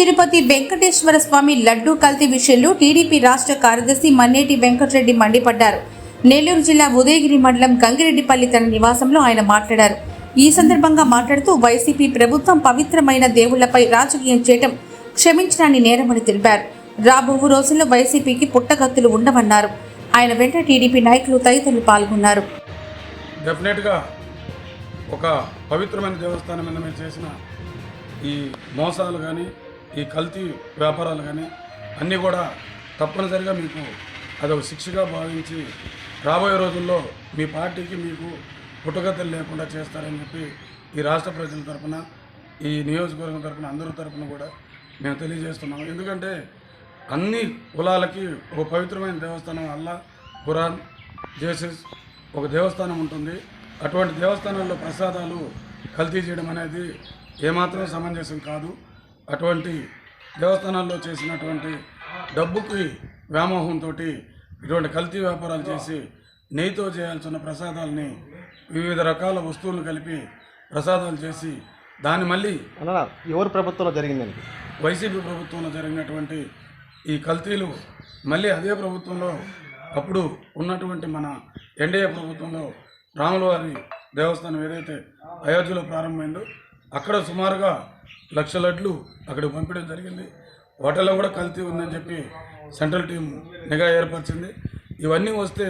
తిరుపతి వెంకటేశ్వర స్వామి లడ్డూ కల్తీ విషయంలో టీడీపీ రాష్ట్ర కార్యదర్శి మన్నేటి వెంకటరెడ్డి మండిపడ్డారు. నెల్లూరు జిల్లా ఉదయగిరి మండలం గంగిరెడ్డిపల్లి తన నివాసంలో ఆయన మాట్లాడారు. ఈ సందర్భంగా మాట్లాడుతూ వైసీపీ ప్రభుత్వం పవిత్రమైన దేవుళ్ళపై రాజకీయం చేయటం క్షమించడాన్ని నేరమని తెలిపారు. రాబో రోజుల్లో వైసీపీకి పుట్టగత్తులు ఉండవన్నారు. ఆయన వెంట టీడీపీ నాయకులు తదితరులు పాల్గొన్నారు. డెఫినెట్గా ఒక పవిత్రమైన దేవస్థానం మీద మేము చేసిన ఈ మోసాలు కానీ ఈ కల్తీ వ్యాపారాలు కానీ అన్నీ కూడా తప్పనిసరిగా మీకు అదొక శిక్షగా భావించి రాబోయే రోజుల్లో మీ పార్టీకి మీకు పుట్టుకతలు లేకుండా చేస్తారని చెప్పి ఈ రాష్ట్ర ప్రజల తరపున ఈ నియోజకవర్గం తరపున అందరి తరపున కూడా మేము తెలియజేస్తున్నాము. ఎందుకంటే అన్ని కులాలకి ఒక పవిత్రమైన దేవస్థానం అల్లా ఖురాన్ జేసస్ ఒక దేవస్థానం ఉంటుంది. అటువంటి దేవస్థానంలో ప్రసాదాలు కల్తీ చేయడం అనేది ఏమాత్రం సమంజసం కాదు. అటువంటి దేవస్థానాల్లో చేసినటువంటి డబ్బుకి వ్యామోహంతో ఇటువంటి కల్తీ వ్యాపారాలు చేసి నెయ్యితో చేయాల్సిన ప్రసాదాలని వివిధ రకాల వస్తువులను కలిపి ప్రసాదాలు చేసి దాన్ని మళ్ళీ ఎవరు ప్రభుత్వంలో జరిగిందండి? వైసీపీ ప్రభుత్వంలో జరిగినటువంటి ఈ కల్తీలు మళ్ళీ అదే ప్రభుత్వంలో అప్పుడు ఉన్నటువంటి మన ఎన్డీఏ ప్రభుత్వంలో రాములవారి దేవస్థానం ఏదైతే అయోధ్యలో ప్రారంభమైందో అక్కడ సుమారుగా లక్షలట్లు అక్కడికి పంపించడం జరిగింది. వాటర్లో కూడా కల్తీ ఉందని చెప్పి సెంట్రల్ టీం నిఘా ఏర్పరిచింది. ఇవన్నీ వస్తే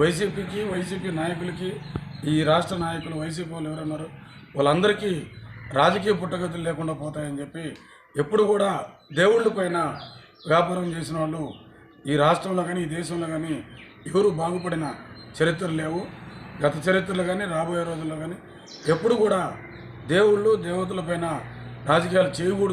వైసీపీకి వైసీపీ నాయకులకి ఈ రాష్ట్ర నాయకులు వైసీపీ వాళ్ళు ఎవరన్నారు వాళ్ళందరికీ రాజకీయ పుట్టగతులు లేకుండా పోతాయని చెప్పి ఎప్పుడు కూడా దేవుళ్ళ పైన వ్యాపారం చేసిన వాళ్ళు ఈ రాష్ట్రంలో కానీ ఈ దేశంలో కానీ ఎవరు బాగుపడిన చరిత్రలు లేవు. గత చరిత్రలో కానీ రాబోయే రోజుల్లో కానీ ఎప్పుడు కూడా దేవుళ్ళు దేవతల పైన రాజకీయాలు చేయకూడదు.